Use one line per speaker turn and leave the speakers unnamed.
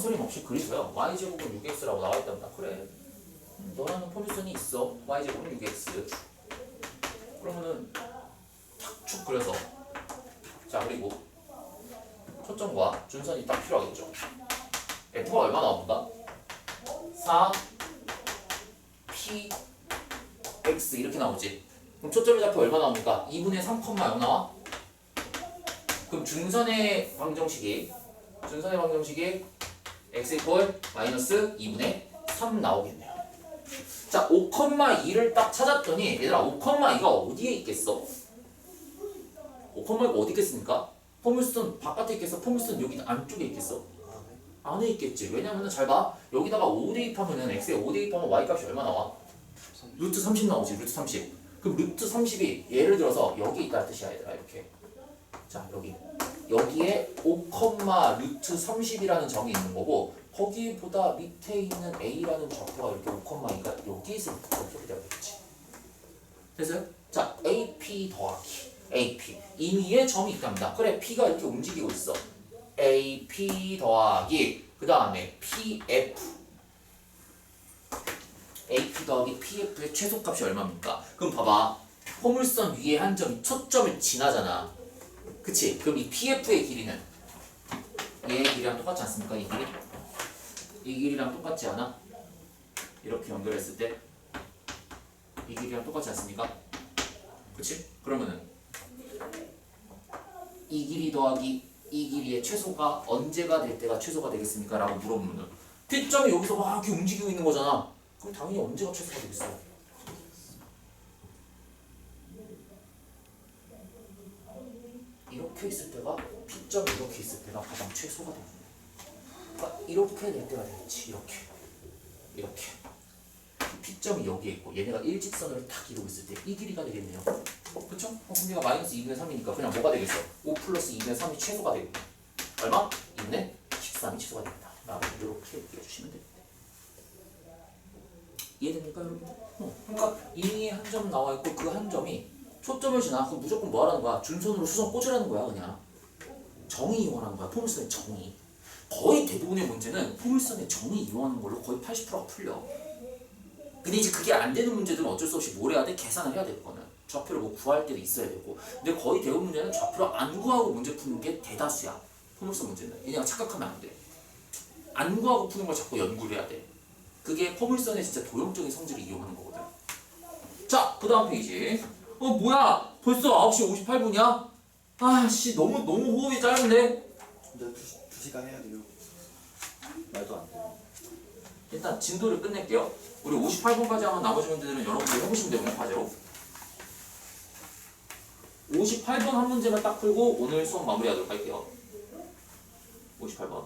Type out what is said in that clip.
망설임 없이 그리세요. y제곱은 6x라고 나와 있답니다. 그래. 음, 너라는 포물선이 있어. y제곱은 6x. 그러면은 탁축 그려서 자 그리고 초점과 준선이 딱 필요하겠죠. f가 얼마 나옵니까? 4 p x 이렇게 나오지. 그럼 초점의 좌표 얼마 나옵니까? 2분의 3,0 나와? 그럼 준선의 방정식이 준선의 방정식이 x 이퀄 마이너스 2분의 3 나오겠네요. 자, 5,2를 딱 찾았더니 얘들아 5,2가 어디에 있겠어? 5,2가 어디 있겠습니까? 포물선 바깥에 있겠어? 포물선 여기 안쪽에 있겠어? 안에 있겠지. 왜냐면 은 잘 봐. 여기다가 5 대입하면은 x에 5 대입하면 y 값이 얼마 나와? 루트 30 나오지. 루트 30. 그럼 루트 30이 예를 들어서 여기 있다는 뜻이야 얘들아 이렇게. 자 여기 여기에 5, 루트 30이라는 정이 있는 거고 거기보다 밑에 있는 a라는 좌표가 이렇게 5,2가 여기 있으면 이렇게 되겠지. 됐어요? 자 AP 더하기 AP 임의의 점이 있답니다. 그래 P가 이렇게 움직이고 있어. AP 더하기 그 다음에 PF AP 더하기 PF의 최소값이 얼마입니까? 그럼 봐봐 포물선 위에 한 점이 초점을 지나잖아 그치? 그럼 이 PF의 길이는 얘의 길이랑 똑같지 않습니까? 이 길이? 이 길이랑 똑같지 않아? 이렇게 연결했을 때 이 길이랑 똑같지 않습니까? 그치? 그러면은 이 길이 더하기 이 길이의 최소가 언제가 될 때가 최소가 되겠습니까? 라고 물어보면은 T점이 여기서 막 이렇게 움직이고 있는 거잖아 그럼 당연히 언제가 최소가 되겠어? 이렇게 있을 때가 P점이 이렇게 있을 때가 가장 최소가 거야 그러니까 이렇게 될 때가 되겠지 이렇게 이렇게 P점이 여기에 있고 얘네가 일직선을 탁 이루고 있을 때 이 길이가 되겠네요 어, 그쵸? 어, 그럼 얘가 마이너스 2분의 3이니까 그냥 뭐가 되겠어? 5 플러스 2분의 3이 최소가 되겠네 얼마? 2분의 13이 최소가 됩니다 라고 이렇게 얘기해주시면 됩니다 이해됩니까 여러분? 어, 그러니까 이미 한 점 나와 있고 그 한 점이 초점을 지나 그럼 무조건 뭐 하라는 거야? 준선으로 수선 꽂으라는 거야 그냥. 정의 이용하는 거야 포물선의 정의. 거의 대부분의 문제는 포물선의 정의 이용하는 걸로 거의 80%가 풀려. 근데 이제 그게 안 되는 문제들은 어쩔 수 없이 뭘 해야 돼? 계산을 해야 될 거는 좌표를 뭐 구할 때도 있어야 되고. 근데 거의 대부분 문제는 좌표를 안 구하고 문제 푸는 게 대다수야 포물선 문제는. 얘네가 착각하면 안돼안 구하고 푸는 걸 자꾸 연구를 해야 돼. 그게 포물선의 진짜 도형적인 성질을 이용하는 거거든. 자그 다음 페이지 어 뭐야 벌써 9시 58분이야? 아씨 너무 너무 호흡이 짧은데
근데 두, 시- 두 시간 해야 돼요. 말도 안 돼요.
일단 진도를 끝낼게요. 우리 58분까지 하면 나머지 문제들은 여러분들이 해보시면 되고요, 과제로. 58번 한 문제만 딱 풀고 오늘 수업 마무리하도록 할게요. 58번.